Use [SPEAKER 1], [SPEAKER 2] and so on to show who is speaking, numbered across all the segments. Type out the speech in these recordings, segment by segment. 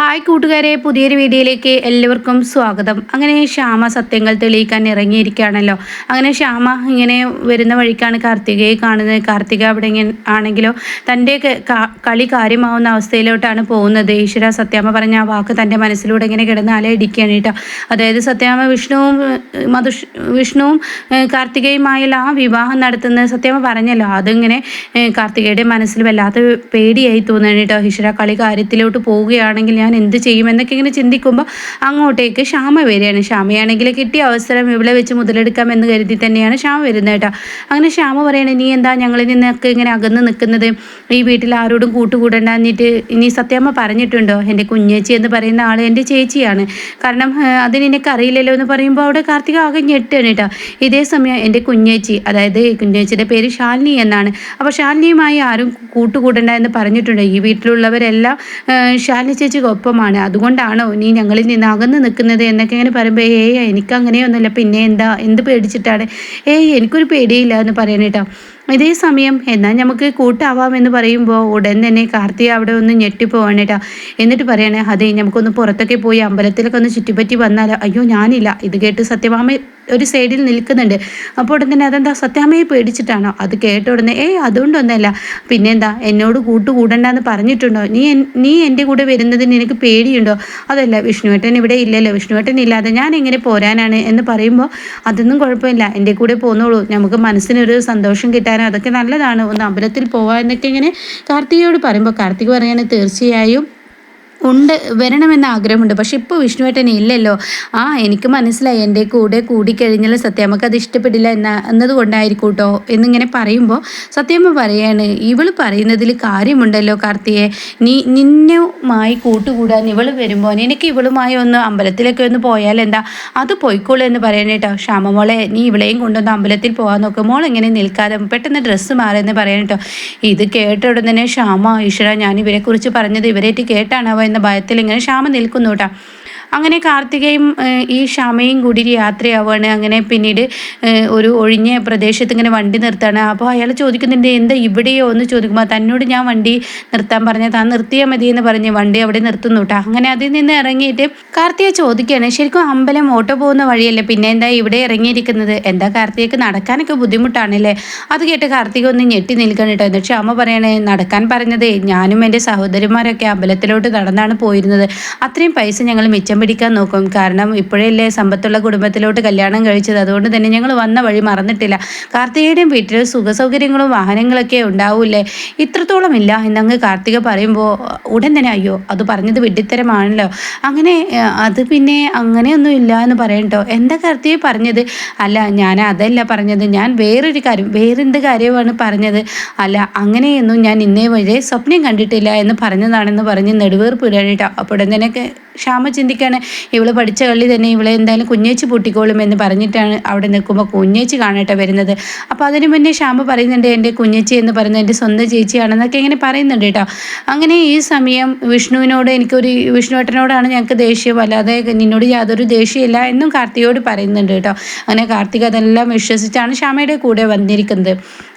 [SPEAKER 1] Hi കൂട്ടുകാരെ പുതിയൊരു വീഡിയോയിലേക്ക് എല്ലാവർക്കും സ്വാഗതം. അങ്ങനെ ശ്യാമ സത്യങ്ങൾ തെളിയിക്കാൻ ഇറങ്ങിയിരിക്കുകയാണല്ലോ. അങ്ങനെ ശ്യാമ ഇങ്ങനെ വരുന്ന വഴിക്കാണ് കാർത്തികയെ കാണുന്നത്. കാർത്തിക അവിടെ ആണെങ്കിലോ തന്റെ കളി കാര്യമാവുന്ന അവസ്ഥയിലോട്ടാണ് പോകുന്നത്. ഈശ്വര സത്യാമ്മ പറഞ്ഞ ആ വാക്ക് തന്റെ മനസ്സിലൂടെ ഇങ്ങനെ കിടന്ന് അലയിടിക്കുകയാണ് കേട്ടോ. അതായത് സത്യാമ്മ വിഷ്ണുവും മധു വിഷ്ണുവും കാർത്തികയുമായുള്ള ആ വിവാഹം നടത്തുന്നത് സത്യാമ്മ പറഞ്ഞല്ലോ. അതിങ്ങനെ കാർത്തികയുടെ മനസ്സിൽ വല്ലാത്ത പേടിയായി തോന്നുകയാണ് കേട്ടോ. ഈശ്വര കളി കാര്യത്തിലോട്ട് പോവുകയാണെങ്കിൽ ഞാൻ എന്ത് ചെയ്യും എന്നൊക്കെ ഇങ്ങനെ ചിന്തിക്കുമ്പോൾ അങ്ങോട്ടേക്ക് ക്ഷാമ വരികയാണ്. ക്ഷാമയാണെങ്കിൽ കിട്ടിയ അവസരം ഇവിടെ വെച്ച് മുതലെടുക്കാം എന്ന് കരുതി തന്നെയാണ് ക്ഷാമ വരുന്നത് കേട്ടോ. അങ്ങനെ ക്ഷാമ പറയണേ നീ എന്താ ഞങ്ങളിൽ നിന്നൊക്കെ ഇങ്ങനെ അകന്ന് നിൽക്കുന്നത്? ഈ വീട്ടിൽ ആരോടും കൂട്ടുകൂടണ്ട. എന്നിട്ട് ഇനി സത്യമ്മ പറഞ്ഞിട്ടുണ്ടോ? എന്റെ കുഞ്ഞേച്ചി എന്ന് പറയുന്ന ആൾ എന്റെ ചേച്ചിയാണ്. കാരണം അത് അതിന് എനിക്ക് അറിയില്ലല്ലോ എന്ന് പറയുമ്പോൾ അവിടെ കാർത്തിക ആകെ ഞെട്ടാണ് കേട്ടോ. ഇതേ സമയം എന്റെ കുഞ്ഞേച്ചി അതായത് കുഞ്ഞേച്ചിയുടെ പേര് ശാലിനി എന്നാണ്. അപ്പോൾ ശാലിനിയുമായി ആരും കൂട്ടുകൂടണ്ട എന്ന് പറഞ്ഞിട്ടുണ്ടോ? ഈ വീട്ടിലുള്ളവരെല്ലാം ഷാലിനി ചേച്ചിക്ക് ഒപ്പമാണ് അതുകൊണ്ടാണോ നീ ഞങ്ങളിൽ നിന്ന് അകന്ന് നിൽക്കുന്നത് എന്നൊക്കെ ഇങ്ങനെ പറയുമ്പോൾ ഏയ് എനിക്ക് അങ്ങനെയൊന്നുമില്ല പിന്നെ എന്താ? എന്ത് പേടിച്ചിട്ടാണ്? ഏയ് എനിക്കൊരു പേടിയില്ല എന്ന് പറയാനേട്ടോ ഇതേ സമയം എന്നാൽ നമുക്ക് കൂട്ടാവാമെന്ന് പറയുമ്പോൾ ഉടൻ തന്നെ കാർത്തി അവിടെ ഒന്ന് ഞെട്ടിപ്പോവാണ് കേട്ടോ. എന്നിട്ട് പറയണേ അതെ നമുക്കൊന്ന് പുറത്തൊക്കെ പോയി അമ്പലത്തിലൊക്കെ ഒന്ന് ചുറ്റിപ്പറ്റി വന്നാൽ അയ്യോ ഞാനില്ല. ഇത് കേട്ട് സത്യഭാമ ഒരു സൈഡിൽ നിൽക്കുന്നുണ്ട്. അപ്പോൾ ഉടൻ തന്നെ അതെന്താ സത്യാമ്മയെ പേടിച്ചിട്ടാണോ? അത് കേട്ട ഉടനെ ഏയ് അതുകൊണ്ടൊന്നല്ല പിന്നെന്താ എന്നോട് കൂട്ടു കൂട്ടുകൂടണ്ടെന്ന് പറഞ്ഞിട്ടുണ്ടോ? നീ നീ എന്റെ കൂടെ വരുന്നതിന് എനിക്ക് പേടിയുണ്ടോ? അതല്ല വിഷ്ണുവേട്ടൻ ഇവിടെ ഇല്ലല്ലോ. വിഷ്ണുവേട്ടൻ ഇല്ലാതെ ഞാൻ എങ്ങനെ പോരാനാണ്? എന്ന് പറയുമ്പോൾ അതൊന്നും കുഴപ്പമില്ല. എന്റെ കൂടെ പോന്നോളൂ. നമുക്ക് മനസ്സിനൊരു സന്തോഷം കിട്ടാനും അതൊക്കെ നല്ലതാണ്. ഒന്ന് അമ്പലത്തിൽ പോവാ എന്നൊക്കെ ഇങ്ങനെ കാർത്തികയോട് പറയുമ്പോൾ കാർത്തിക പറയാണ് തീർച്ചയായും ഉണ്ട് വരണമെന്ന് ആഗ്രഹമുണ്ട്. പക്ഷെ ഇപ്പോൾ വിഷ്ണുവേട്ടൻ ഇല്ലല്ലോ. ആ എനിക്ക് മനസ്സിലായി. എന്റെ കൂടെ കൂടിക്കഴിഞ്ഞാൽ സത്യാമ്മക്ക് അത് ഇഷ്ടപ്പെടില്ല എന്ന എന്നതുകൊണ്ടായിരിക്കും കേട്ടോ എന്നിങ്ങനെ പറയുമ്പോൾ സത്യമ്മ പറയാണ്. ഇവൾ പറയുന്നതിൽ കാര്യമുണ്ടല്ലോ കാർത്തിയെ നീ നിന്നുമായി കൂട്ടുകൂടാൻ ഇവൾ വരുമ്പോൾ നിനക്ക് ഇവളുമായി ഒന്ന് അമ്പലത്തിലൊക്കെ ഒന്ന് പോയാൽ എന്താ? അത് പോയിക്കോളൂ എന്ന് പറയണേ കേട്ടോ. ശ്യാമമോളെ നീ ഇവളെയും കൊണ്ടൊന്ന് അമ്പലത്തിൽ പോകാൻ നോക്കും. മോൾ ഇങ്ങനെ നിൽക്കാതെ പെട്ടെന്ന് ഡ്രസ്സ് മാറിയെന്ന് പറയണേട്ടോ ഇത് കേട്ട തന്നെ ശ്യാമ ഈശ്വര ഞാൻ ഇവരെക്കുറിച്ച് പറഞ്ഞത് ഇവരേറ്റ് കേട്ടാണാവോ എന്ന ഭയത്തിൽ ഇങ്ങനെ ശ്യാമ നിൽക്കുന്നു കേട്ടോ. അങ്ങനെ കാർത്തികയും ഈ ക്ഷമയും കൂടി യാത്രയാവുകയാണ് അങ്ങനെ പിന്നീട് ഒരു ഒഴിഞ്ഞ പ്രദേശത്ത് ഇങ്ങനെ വണ്ടി നിർത്താണ് അപ്പോൾ അയാൾ ചോദിക്കുന്നുണ്ട് എന്താ ഇവിടെയോ? എന്ന് ചോദിക്കുമ്പോൾ തന്നോട് ഞാൻ വണ്ടി നിർത്താൻ പറഞ്ഞ താൻ നിർത്തിയാൽ മതി എന്ന് പറഞ്ഞ് വണ്ടി അവിടെ നിർത്തുന്നു കേട്ടോ. അങ്ങനെ അതിൽ നിന്ന് ഇറങ്ങിയിട്ട് കാർത്തിക ചോദിക്കുകയാണ് ശരിക്കും അമ്പലം ഓട്ടോ പോകുന്ന വഴിയല്ലേ? പിന്നെ എന്താ ഇവിടെ ഇറങ്ങിയിരിക്കുന്നത്? എന്താ കാർത്തികക്ക് നടക്കാനൊക്കെ ബുദ്ധിമുട്ടാണല്ലേ അത് കേട്ട് കാർത്തിക ഒന്ന് ഞെട്ടി നിൽക്കണം കേട്ടോ. എന്നിട്ട് അമ്മ പറയണേ നടക്കാൻ പറഞ്ഞത് ഞാനും എന്റെ സഹോദരിമാരൊക്കെ അമ്പലത്തിലോട്ട് നടന്നാണ് പോയിരുന്നത്. അത്രയും പൈസ ഞങ്ങൾ മിച്ചം പിടിക്കാൻ നോക്കും. കാരണം ഇപ്പോഴല്ലേ സമ്പത്തുള്ള കുടുംബത്തിലോട്ട് കല്യാണം കഴിച്ചത്. അതുകൊണ്ട് തന്നെ ഞങ്ങൾ വന്ന വഴി മറന്നിട്ടില്ല. കാർത്തികയുടെയും വീട്ടിൽ സുഖസൗകര്യങ്ങളും വാഹനങ്ങളൊക്കെ ഉണ്ടാവൂലേ ഇത്രത്തോളം ഇല്ല എന്നങ്ങ് കാർത്തിക പറയുമ്പോൾ ഉടൻ തന്നെ അയ്യോ അത് പറഞ്ഞത് വിഡിത്തരമാണല്ലോ അങ്ങനെ അത് പിന്നെ അങ്ങനെയൊന്നും ഇല്ല എന്ന് പറയണ്ടോ എന്താ കാർത്തിക പറഞ്ഞത്? അല്ല ഞാൻ അതല്ല പറഞ്ഞത്. ഞാൻ വേറൊരു കാര്യം വേറെന്ത് കാര്യമാണ് പറഞ്ഞത്? അല്ല അങ്ങനെയൊന്നും ഞാൻ ഇന്നേ വരെ സ്വപ്നം കണ്ടിട്ടില്ല എന്ന് പറഞ്ഞതാണെന്ന് പറഞ്ഞ് നെടുവേർപ്പ് ഇടാനിട്ടോ അപ്പോൾ ഉടൻ തന്നെ ക- ശ്യാമ ചിന്തിക്കാണ് ഇവൾ പഠിച്ച കള്ളി തന്നെ ഇവളെ എന്തായാലും കുഞ്ഞേച്ചി പൂട്ടിക്കോളും എന്ന് പറഞ്ഞിട്ടാണ് അവിടെ നിൽക്കുമ്പോൾ കുഞ്ഞേച്ചി കാണട്ടെ വരുന്നത്. അപ്പോൾ അതിന് മുന്നേ ക്ഷാമ പറയുന്നുണ്ട് എന്റെ കുഞ്ഞേച്ചി എന്ന് പറയുന്നത് എന്റെ സ്വന്തം ചേച്ചിയാണെന്നൊക്കെ ഇങ്ങനെ പറയുന്നുണ്ട് കേട്ടോ. അങ്ങനെ ഈ സമയം വിഷ്ണുവിനോട് എനിക്കൊരു വിഷ്ണുവേട്ടനോടാണ് ഞങ്ങൾക്ക് ദേഷ്യം. അല്ലാതെ നിന്നോട് യാതൊരു ദേഷ്യമില്ല എന്നും കാർത്തികയോട് പറയുന്നുണ്ട് കേട്ടോ. അങ്ങനെ കാർത്തിക അതെല്ലാം വിശ്വസിച്ചാണ് ക്ഷാമയുടെ കൂടെ വന്നിരിക്കുന്നത്.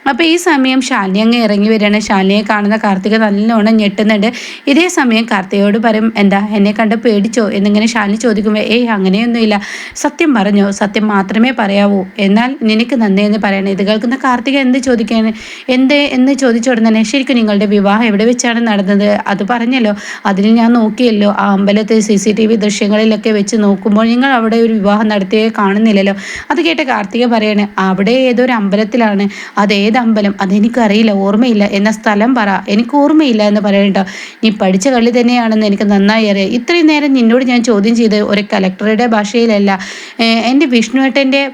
[SPEAKER 1] അപ്പോൾ ഈ സമയം ശാലിനി അങ്ങ് ഇറങ്ങി വരികയാണ്. ശാലിനിയെ കാണുന്ന കാർത്തിക നല്ലോണം ഞെട്ടുന്നുണ്ട്. ഇതേ സമയം കാർത്തികയോട് പറയും എന്താ എന്നെ കണ്ട് പേടിച്ചോ? എന്നിങ്ങനെ ശാലിനി ചോദിക്കുമ്പോൾ ഏയ് അങ്ങനെയൊന്നുമില്ല. സത്യം പറഞ്ഞോ? സത്യം മാത്രമേ പറയാവൂ. എന്നാൽ നിനക്ക് നന്ദി എന്ന് പറയണം. ഇത് കേൾക്കുന്ന കാർത്തിക എന്ത് ചോദിക്കാൻ എന്ത് എന്ന് ചോദിച്ച ഉടനെ തന്നെ ശരിക്കും നിങ്ങളുടെ വിവാഹം എവിടെ വെച്ചാണ് നടന്നത്? അത് പറഞ്ഞല്ലോ. അതിൽ ഞാൻ നോക്കിയല്ലോ. ആ അമ്പലത്തെ സി സി ടി വി ദൃശ്യങ്ങളിലൊക്കെ വെച്ച് നോക്കുമ്പോൾ നിങ്ങൾ അവിടെ ഒരു വിവാഹം നടത്തിയേ കാണുന്നില്ലല്ലോ. അത് കേട്ട കാർത്തിക പറയണേ അവിടെ ഏതോ ഒരു അമ്പലത്തിലാണ്. അത് ഏത് അമ്പലം? അതെനിക്കറിയില്ല. ഓർമ്മയില്ല. എന്ന സ്ഥലം പറ. എനിക്ക് ഓർമ്മയില്ല എന്ന് പറയണ്ടോ നീ പഠിച്ച കളി തന്നെയാണെന്ന് എനിക്ക് നന്നായി അറിയാം. ഇത്രയും നേരം നിന്നോട് ഞാൻ ചോദ്യം ചെയ്ത് ഒരു കലക്ടറുടെ ഭാഷയിലല്ല. എന്റെ എന്റെ വിഷ്ണുവേട്ടന്റെ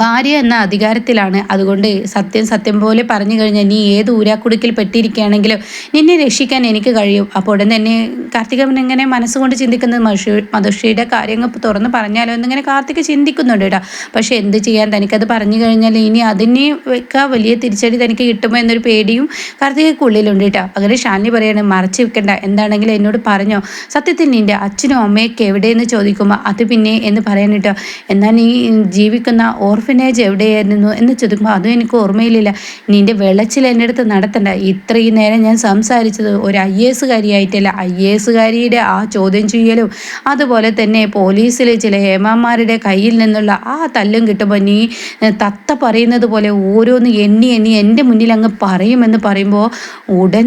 [SPEAKER 1] ഭാര്യ എന്ന അധികാരത്തിലാണ്. അതുകൊണ്ട് സത്യം സത്യം പോലെ പറഞ്ഞു കഴിഞ്ഞാൽ നീ ഏത് ഊരാക്കുടുക്കിൽ പെട്ടിരിക്കുകയാണെങ്കിലും നിന്നെ രക്ഷിക്കാൻ എനിക്ക് കഴിയും. അപ്പോൾ ഉടൻ തന്നെ കാർത്തികൻ ഇങ്ങനെ മനസ്സുകൊണ്ട് ചിന്തിക്കുന്നത്? മധുഷി മധുഷിയുടെ കാര്യങ്ങൾ തുറന്ന് പറഞ്ഞാലോ എന്നിങ്ങനെ കാർത്തിക ചിന്തിക്കുന്നുണ്ട് കേട്ടോ. പക്ഷെ എന്ത് ചെയ്യാൻ തനിക്കത് പറഞ്ഞു കഴിഞ്ഞാൽ ഇനി അതിനെ വെക്കാൻ വലിയ തിരിച്ചടി തനിക്ക് കിട്ടുമോ എന്നൊരു പേടിയും കാർത്തികക്കുള്ളിലുണ്ട് കേട്ടോ. അങ്ങനെ ഷാനി പറയാണ് മറച്ചു വെക്കണ്ട. എന്താണെങ്കിലും എന്നോട് പറഞ്ഞോ. സത്യത്തിൽ നിന്റെ അച്ഛനും അമ്മയൊക്കെ എവിടെയെന്ന് ചോദിക്കുമ്പോൾ അത് പിന്നെ എന്ന് പറയാൻ കേട്ടോ. എന്നാൽ നീ ജീവിക്കുന്ന ഓർഫനേജ് എവിടെയായിരുന്നു എന്ന് ചോദിക്കുമ്പോൾ അതും എനിക്ക് ഓർമ്മയിലില്ല. നിന്റെ വിളച്ചിൽ എന്റെ അടുത്ത് നടത്തണ്ട. ഇത്രയും നേരം ഞാൻ സംസാരിച്ചത് ഒരു ഐ എ എസ് കാരിയായിട്ടല്ല ഐ എസുകാരിയുടെ ആ ചോദ്യം ചെയ്യലും അതുപോലെ തന്നെ പോലീസിലെ ചില ഹേമാന്മാരുടെ കയ്യിൽ നിന്നുള്ള ആ തല്ലും കിട്ടുമ്പോൾ നീ തത്ത പറയുന്നത് പോലെ ഓരോന്ന് എണ്ണി എണ്ണി എന്റെ മുന്നിൽ അങ്ങ് പറയുമെന്ന് പറയുമ്പോൾ ഉടൻ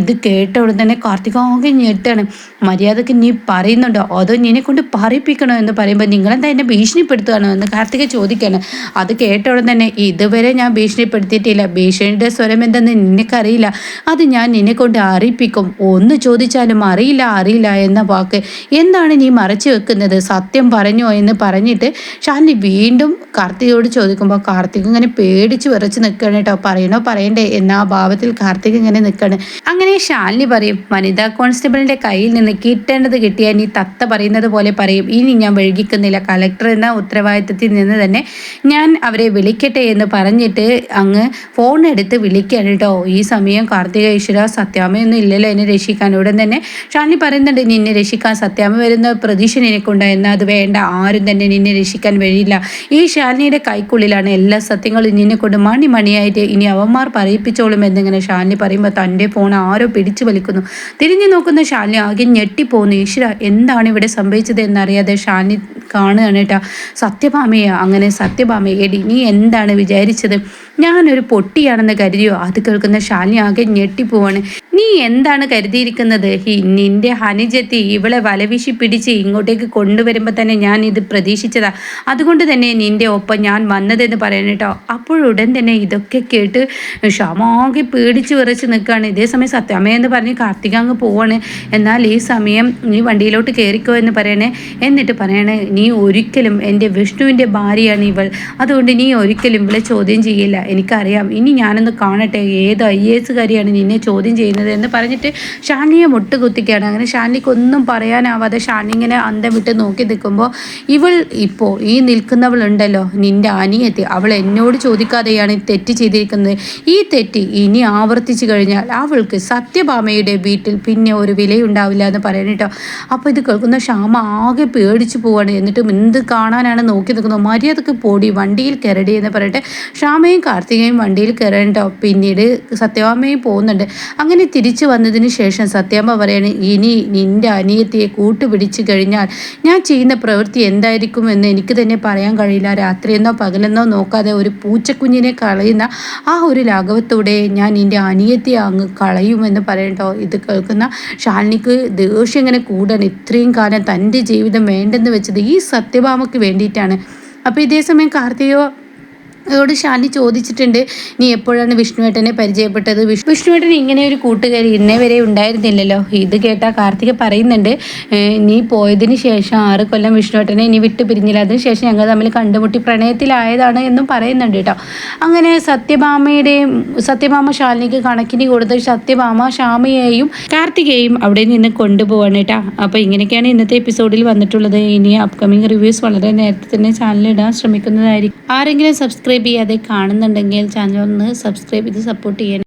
[SPEAKER 1] ഇത് കേട്ട ഉടൻ തന്നെ കാർത്തികാകെ ഞെട്ടാണ്. മര്യാദയ്ക്ക് നീ പറയുന്നുണ്ടോ? അതോ നിന്നെ കൊണ്ട് പറയിപ്പിക്കണോ എന്ന് പറയുമ്പോൾ നിങ്ങളെന്താ എന്നെ ഭീഷണിപ്പെടുത്തുകയാണോ എന്ന് കാർത്തിക ചോദിക്കുകയാണ് അത് കേട്ട ഉടൻ തന്നെ ഇതുവരെ ഞാൻ ഭീഷണിപ്പെടുത്തിയിട്ടില്ല. ഭീഷണിയുടെ സ്വരം എന്തെന്ന് നിനക്കറിയില്ല. അത് ഞാൻ നിന്നെ കൊണ്ട് അറിയിപ്പിക്കും. ഒന്ന് ചോദിച്ചാലും അറിയില്ല അറിയില്ല എന്ന വാക്ക്. എന്താണ് നീ മറച്ചു വെക്കുന്നത്? സത്യം പറഞ്ഞോ? എന്ന് പറഞ്ഞിട്ട് ഷാലിനി വീണ്ടും കാർത്തികയോട് ചോദിക്കുമ്പോൾ കാർത്തിക് ഇങ്ങനെ പേടിച്ച് വിറച്ച് നിൽക്കണം കേട്ടോ. പറയണോ പറയണ്ടേ? എന്ന ആ ഭാവത്തിൽ കാർത്തിക് ഇങ്ങനെ നിൽക്കണം അങ്ങനെ ഷാലിനി പറയും വനിതാ കോൺസ്റ്റബിളിന്റെ കയ്യിൽ നിന്ന് കിട്ടേണ്ടത് കിട്ടിയാൽ നീ തത്ത പറയുന്നത് പോലെ പറയും. ഇനി ഞാൻ വഴുകിക്കുന്നില്ല കളക്ടർ എന്ന ഉത്തരവാദിത്തത്തിൽ നിന്ന് തന്നെ ഞാൻ അവരെ വിളിക്കട്ടെ എന്ന് പറഞ്ഞിട്ട് അങ്ങ് ഫോൺ എടുത്ത് വിളിക്കുകയാണ് കേട്ടോ. ഈ സമയം കാർത്തിക ഈശ്വര സത്യാമയൊന്നും ഇല്ലല്ലോ എന്നെ രക്ഷിക്കാൻ. ഉടൻ തന്നെ ഷാനി പറയുന്നുണ്ട് നിന്നെ രക്ഷിക്കാൻ സത്യാമ വരുന്ന പ്രതീക്ഷ നിനക്കുണ്ട് എന്നാൽ അത് വേണ്ട. ആരും തന്നെ നിന്നെ രക്ഷിക്കാൻ വഴിയില്ല. ഈ ഷാലിനിയുടെ കൈക്കുള്ളിലാണ് എല്ലാ സത്യങ്ങളും നിന്നെ കൊണ്ട് മണി മണിയായിട്ട് ഇനി അവന്മാർ പറയിപ്പിച്ചോളും എന്നിങ്ങനെ ഷാലിനി പറയുമ്പോൾ തന്റെ ഫോൺ ആരോ പിടിച്ചു വലിക്കുന്നു. തിരിഞ്ഞു നോക്കുന്ന ഷാലിനി ആകെ ഞെട്ടിപ്പോകുന്നു ഈശ്വര എന്താണ് ഇവിടെ സംഭവിച്ചത് എന്നറിയാതെ ഷാലിനി കാണുകയാണ് കേട്ടോ. സത്യഭാമയെ അങ്ങനെ സത്യഭാമയെ എടി നീ എന്താണ് വിചാരിച്ചത്? ഞാനൊരു പൊട്ടിയാണെന്ന് കരുതിയോ? അത് കേൾക്കുന്ന ശാലിനി ആകെ ഞെട്ടിപ്പോവാണ്. നീ എന്താണ് കരുതിയിരിക്കുന്നത്? നിന്റെ ഹനിജത്തി ഇവളെ വലവിശി പിടിച്ച് ഇങ്ങോട്ടേക്ക് കൊണ്ടുവരുമ്പോൾ തന്നെ ഞാൻ ഇത് പ്രതീക്ഷിച്ചതാ. അതുകൊണ്ട് തന്നെ നിന്റെ ഒപ്പം ഞാൻ വന്നതെന്ന് പറയണം കേട്ടോ. അപ്പോഴുടൻ തന്നെ ഇതൊക്കെ കേട്ട് ക്ഷമാകെ പേടിച്ച് വിറച്ച് നിൽക്കുകയാണ്. ഇതേ സമയം സത്യാമ്മയെന്ന് പറഞ്ഞ് കാർത്തിക അങ്ങ് പോവാണ്. എന്നാൽ ഈ സമയം നീ വണ്ടിയിലോട്ട് കയറിക്കോ എന്ന് പറയണേ. എന്നിട്ട് പറയണേ നീ ഒരിക്കലും എന്റെ വിഷ്ണുവിന്റെ ഭാര്യയാണ് ഇവൾ. അതുകൊണ്ട് നീ ഒരിക്കലും ഇവളെ ചോദ്യം ചെയ്യില്ല. എനിക്കറിയാം. ഇനി ഞാനൊന്ന് കാണട്ടെ. ഏത് ഐ എസ് കാരിയാണ് നിന്നെ ചോദ്യം ചെയ്യുന്നത് എന്ന് പറഞ്ഞിട്ട് ഷാനിയെ മുട്ടുകുത്തിക്കുകയാണ് അങ്ങനെ ഷാനിക്ക് ഒന്നും പറയാനാവാതെ ഷാനി ഇങ്ങനെ അന്തം വിട്ട് നോക്കി നിൽക്കുമ്പോൾ ഇവൾ ഇപ്പോൾ ഈ നിൽക്കുന്നവളുണ്ടല്ലോ. നിന്റെ അനിയത്തി. അവൾ എന്നോട് ചോദിക്കാതെയാണ് തെറ്റ് ചെയ്തിരിക്കുന്നത്. ഈ തെറ്റ് ഇനി ആവർത്തിച്ചു കഴിഞ്ഞാൽ അവൾക്ക് സത്യഭാമയുടെ വീട്ടിൽ പിന്നെ ഒരു വിലയുണ്ടാവില്ല എന്ന് പറയണം കേട്ടോ. അപ്പോൾ ഇത് കേൾക്കുന്ന ഷാമ ആകെ പേടിച്ചു പോവാണ്. എന്നിട്ടും എന്ത് കാണാനാണ് നോക്കി നിൽക്കുന്നത്? മര്യാദയ്ക്ക് പോടി. വണ്ടിയിൽ കയറടി എന്ന് പറയട്ടെ. ക്ഷാമയും കാർത്തികയും വണ്ടിയിൽ കയറേണ്ടോ പിന്നീട് സത്യഭാമയും പോകുന്നുണ്ട്. അങ്ങനെ തിരിച്ചു വന്നതിന് ശേഷം സത്യാമ്മ പറയാണ് ഇനി നിന്റെ അനിയത്തിയെ കൂട്ടുപിടിച്ചു കഴിഞ്ഞാൽ ഞാൻ ചെയ്യുന്ന പ്രവൃത്തി എന്തായിരിക്കും എന്ന് എനിക്ക് തന്നെ പറയാൻ കഴിയില്ല. രാത്രിയെന്നോ പകലെന്നോ നോക്കാതെ ഒരു പൂച്ചക്കുഞ്ഞിനെ കളയുന്ന ആ ഒരു ലാഘവത്തോടെ ഞാൻ നിന്റെ അനിയത്തിയെ അങ്ങ് കളയുമെന്ന് പറയട്ടോ ഇത് കേൾക്കുന്ന ഷാലിനിക്ക് ദേഷ്യം ഇങ്ങനെ കൂടാൻ ഇത്രയും കാലം തന്റെ ജീവിതം വേണ്ടെന്ന് വെച്ചത് ഈ സത്യഭാമയ്ക്ക് വേണ്ടിയിട്ടാണ്. അപ്പോൾ ഇതേ സമയം കാർത്തികയോ അതോട് ഷാനി ചോദിച്ചിട്ടുണ്ട് നീ എപ്പോഴാണ് വിഷ്ണുവേട്ടനെ പരിചയപ്പെട്ടത്? വിഷ്ണുവേട്ടൻ ഇങ്ങനെ ഒരു കൂട്ടുകാരി ഇന്നേ വരെ ഉണ്ടായിരുന്നില്ലല്ലോ. ഇത് കേട്ടാ കാർത്തിക പറയുന്നുണ്ട് നീ പോയതിന് ശേഷം ആറ് കൊല്ലം വിഷ്ണുവേട്ടനെ ഇനി വിട്ടു പിരിഞ്ഞില്ല. അതിന് ശേഷം ഞങ്ങൾ തമ്മിൽ കണ്ടുമുട്ടി പ്രണയത്തിലായതാണ് എന്നും പറയുന്നുണ്ട് കേട്ടോ. അങ്ങനെ സത്യഭാമയുടെയും സത്യഭാമ ശാലിനിക്ക് കണക്കിന് കൊടുത്ത് സത്യഭാമ ഷാമയെയും കാർത്തികയെയും അവിടെ നിന്ന് കൊണ്ടുപോവാണ് കേട്ടോ. അപ്പോൾ ഇങ്ങനെയൊക്കെയാണ് ഇന്നത്തെ എപ്പിസോഡിൽ വന്നിട്ടുള്ളത്. ഇനി അപ്കമിങ് റിവ്യൂസ് വളരെ നേരത്തെ തന്നെ ചാനലിടാൻ ശ്രമിക്കുന്നതായിരിക്കും. ആരെങ്കിലും സബ്സ്ക്രൈബ് സബ്സ്ക്രൈബ് ചെയ്യാതെ കാണുന്നുണ്ടെങ്കിൽ ചാനൽ ഒന്ന് സബ്സ്ക്രൈബ് ചെയ്ത് സപ്പോർട്ട് ചെയ്യണം.